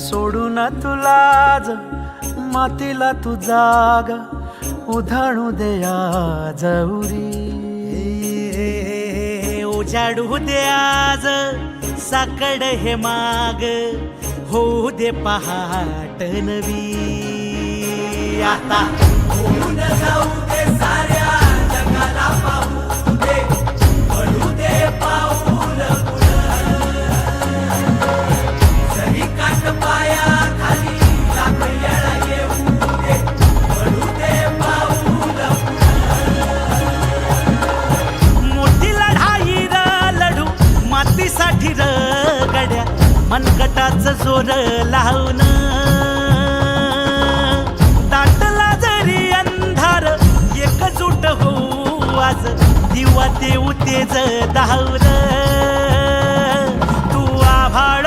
सोडू ना सोडून तुलाज मातीला तू जाग उधाणू देया जौरी उजाडू दे आज साकड हे माग होऊ दे पहाट नवी. आता. होऊन जाऊ दे साऱ्या जगाला पाहू दे. पडू दे पाऊल काट पाया खाली येऊ दे. पडू दे पाऊल मोठी लढाई र लढू मातीसाठी र गड्या मनगटाच जोर लावून आज दिवा देऊ तेज धावून तू आभाळ